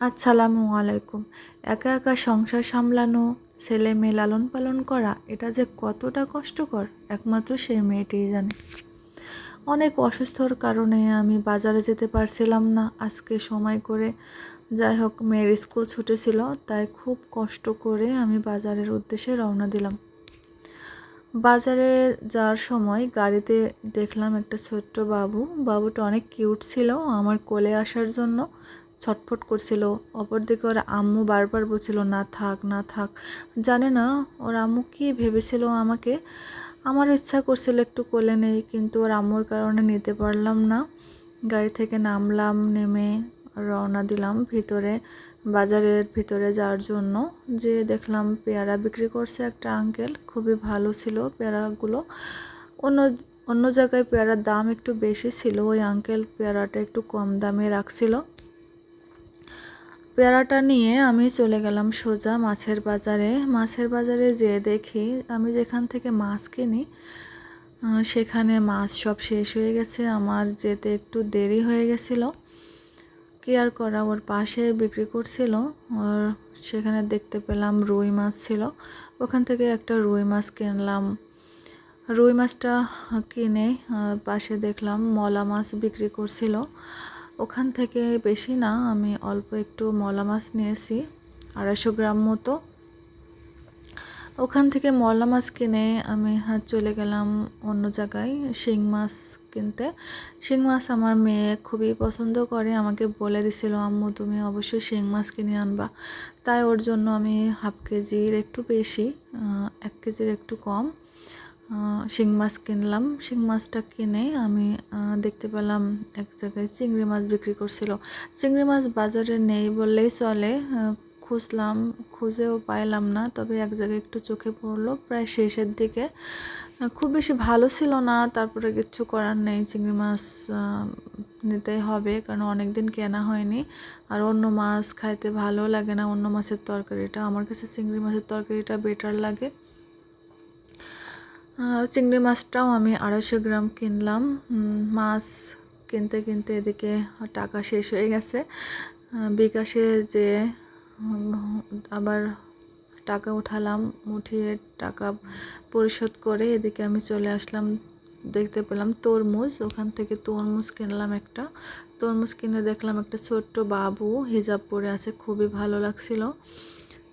আসসালামু আলাইকুম। একা একা সংসার সামলানো, ছেলে মেয়ে লালন পালন করা, এটা যে কতটা কষ্টকর, একমাত্র সেই মেয়েটিই জানে। অনেক অসুস্থর কারণে আমি বাজারে যেতে পারছিলাম না আজকে সময় করে। যাই হোক, মেয়ের স্কুল ছুটি ছিল, তাই খুব কষ্ট করে আমি বাজারের উদ্দেশ্যে রওনা দিলাম। বাজারে যাওয়ার সময় গাড়িতে দেখলাম একটা ছোট্ট বাবু। বাবুটা অনেক কিউট ছিল আমার কোলে আসার জন্য। ছটফট করছিল। অপরদিকে ওর আম্মু বারবার বলছিল, না থাক না থাক। জানে না ওর আম্মু কী ভেবেছিল আমাকে। আমার ইচ্ছা করছিল একটু কোলে নেই, কিন্তু ওর আম্মুর কারণে নিতে পারলাম না। গাড়ি থেকে নামলাম, নেমে রওনা দিলাম ভিতরে, বাজারের ভিতরে যাওয়ার জন্য। যে দেখলাম পেয়ারা বিক্রি করছে একটা আঙ্কেল খুবই ভালো ছিল পেয়ারাগুলো। অন্য অন্য জায়গায় পেয়ারার দাম একটু বেশি ছিল, ওই আঙ্কেল পেয়ারাটা একটু কম দামে রাখছিল। পেয়ারাটা নিয়ে আমি চলে গেলাম সোজা মাছের বাজারে। মাছের বাজারে যেয়ে দেখি আমি যেখান থেকে মাছ কিনি সেখানে মাছ সব শেষ হয়ে গেছে। আমার যেতে একটু দেরি হয়ে গেছিল। কি আর করা, ওর পাশে বিক্রি করছিল। ওর সেখানে দেখতে পেলাম রুই মাছ ছিল। ওখান থেকে একটা রুই মাছ কিনলাম। রুই মাছটা কিনে পাশে দেখলাম মলা মাছ বিক্রি করছিল। ওখান থেকে বেশি না, আমি অল্প একটু মলা মাছ নিয়েছি, আড়াইশো গ্রাম মতো। ওখান থেকে মলা মাছ কিনে আমি হাত চলে গেলাম অন্য জায়গায় শিং মাছ কিনতে। শিং মাছ আমার মেয়ে খুবই পছন্দ করে, আমাকে বলে দিছিল, আম্মু, তুমি অবশ্যই শিং মাছ কিনে আনবা। তাই ওর জন্য আমি হাফ কেজির একটু বেশি এক কেজির একটু কম। শিং মাছ কিনলাম। শিং মাছটা কিনে আমি দেখতে পেলাম এক জায়গায় চিংড়ি মাছ বিক্রি করছিল। চিংড়ি মাছ বাজারে নেই বললেই চলে। খুঁজলাম, খুঁজেও পাইলাম না, তবে এক জায়গায় একটু চোখে পড়ল। প্রায় শেষের দিকে খুব বেশি ভালো ছিল না, তারপরে কিচ্ছু করার নেই। চিংড়ি মাছ নিতেই হবে, কারণ অনেক দিন কেনা হয়নি। আর অন্য মাছ খাইতে ভালো লাগে না, অন্য মাছের তরকারিটা। আমার কাছে চিংড়ি মাছের তরকারিটা বেটার লাগে। চিংড়ি মাছটাও আমি আড়াইশো গ্রাম কিনলাম। মাছ কিনতে কিনতে এদিকে টাকা শেষ হয়ে গেছে। বিকাশে যে আবার টাকা উঠালাম, উঠিয়ে টাকা পরিশোধ করে এদিকে আমি চলে আসলাম, দেখতে পেলাম তরমুজ। ওখান থেকে তরমুজ কিনলাম একটা। তরমুজ কিনে দেখলাম একটা ছোট্ট বাবু, হিজাব পরে আছে, খুবই ভালো লাগছিল।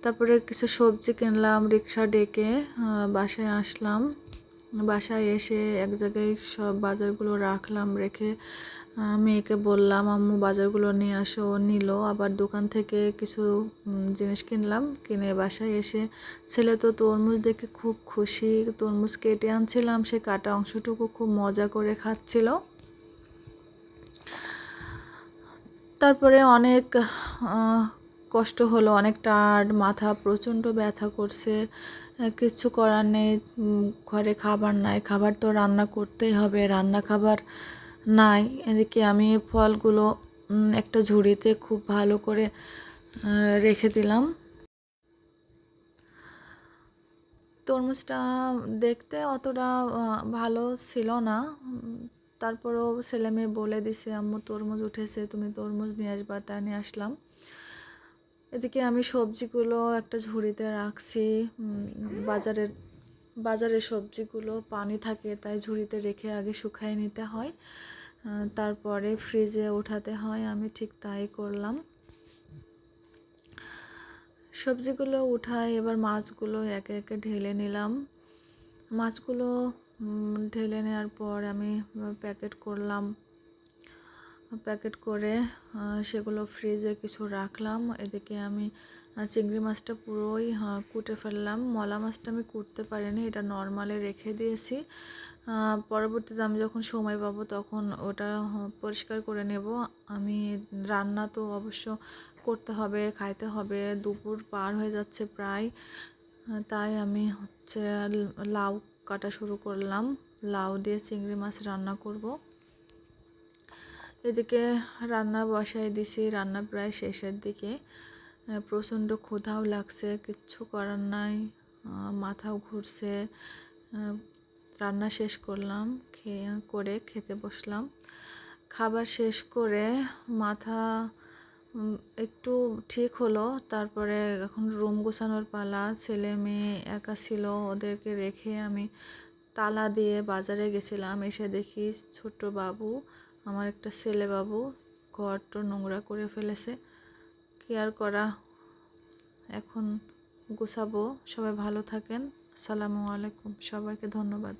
তারপরে কিছু সবজি কিনলাম, রিক্সা ডেকে বাসায় আসলাম। বাসায় এসে এক জায়গায় সব বাজারগুলো রাখলাম, রেখে মেয়েকে বললাম, আম্মু, বাজারগুলো নিয়ে আসো। নিল। আবার দোকান থেকে কিছু জিনিস কিনলাম। কিনে বাসায় এসে, ছেলে তো তরমুজ দেখে খুব খুশি। তরমুজ কেটে আনছিলাম। সে কাটা অংশটুকু খুব মজা করে খাচ্ছিল। তারপরে অনেক কষ্ট হলো অনেক টায়ার্ড মাথা প্রচণ্ড ব্যথা করছে, কিছু করার নেই ঘরে খাবার নাই, খাবার তো রান্না করতেই হবে, রান্না খাবার নাই, এদিকে আমি ফলগুলো একটা ঝুড়িতে খুব ভালো করে রেখে দিলাম। তরমুজটা দেখতে অতটা ভালো ছিল না তারপরেও ছেলে মেয়ে বলে দিছে, আম্মু, তরমুজ উঠেছে, তুমি তরমুজ নিয়ে আসবা তা নিয়ে আসলাম। এদিকে আমি সবজিগুলো একটা ঝুড়িতে রাখছি। বাজারের বাজারের সবজিগুলো পানি থাকে, তাই ঝুড়িতে রেখে আগে শুকাই নিতে হয়। তারপরে ফ্রিজে ওঠাতে হয়, আমি ঠিক তাই করলাম। সবজিগুলো উঠাই এবার মাছগুলো একে একে ঢেলে নিলাম। মাছগুলো ঢেলে নেওয়ার পর আমি প্যাকেট করলাম। প্যাকেট করে সেগুলো ফ্রিজে কিছু রাখলাম। এদিকে আমি চিংড়ি মাছটা পুরোই কুটে ফেললাম। মলা মাছটা আমি কুটতে পারিনি, এটা নর্মালে রেখে দিয়েছি। পরবর্তীতে আমি যখন সময় পাবো তখন ওটা পরিষ্কার করে নেব। আমি, রান্না তো অবশ্য করতে হবে, খাইতে হবে, দুপুর পার হয়ে যাচ্ছে প্রায়। তাই আমি হচ্ছে লাউ কাটা শুরু করলাম। লাউ দিয়ে চিংড়ি মাছ রান্না করব। এদিকে রান্না বসাই দিছি, রান্না প্রায় শেষের দিকে। প্রচণ্ড ক্ষুধাও লাগছে, কিচ্ছু করার নাই মাথাও ঘুরছে। রান্না শেষ করলাম, খেয়ে করে খেতে বসলাম। খাবার শেষ করে মাথা একটু ঠিক হলো, তারপরে এখন রুম গোছানোর পালা। ছেলে মেয়ে একা ছিল, ওদেরকে রেখে আমি তালা দিয়ে বাজারে গেছিলাম। এসে দেখি ছোট বাবু আমার একটা ছেলে বাবু ঘরটা নোংরা করে ফেলেছে। কেয়ার করা? এখন গুছাবো। সবাই ভালো থাকেন। আসসালামু আলাইকুম। সবাইকে ধন্যবাদ।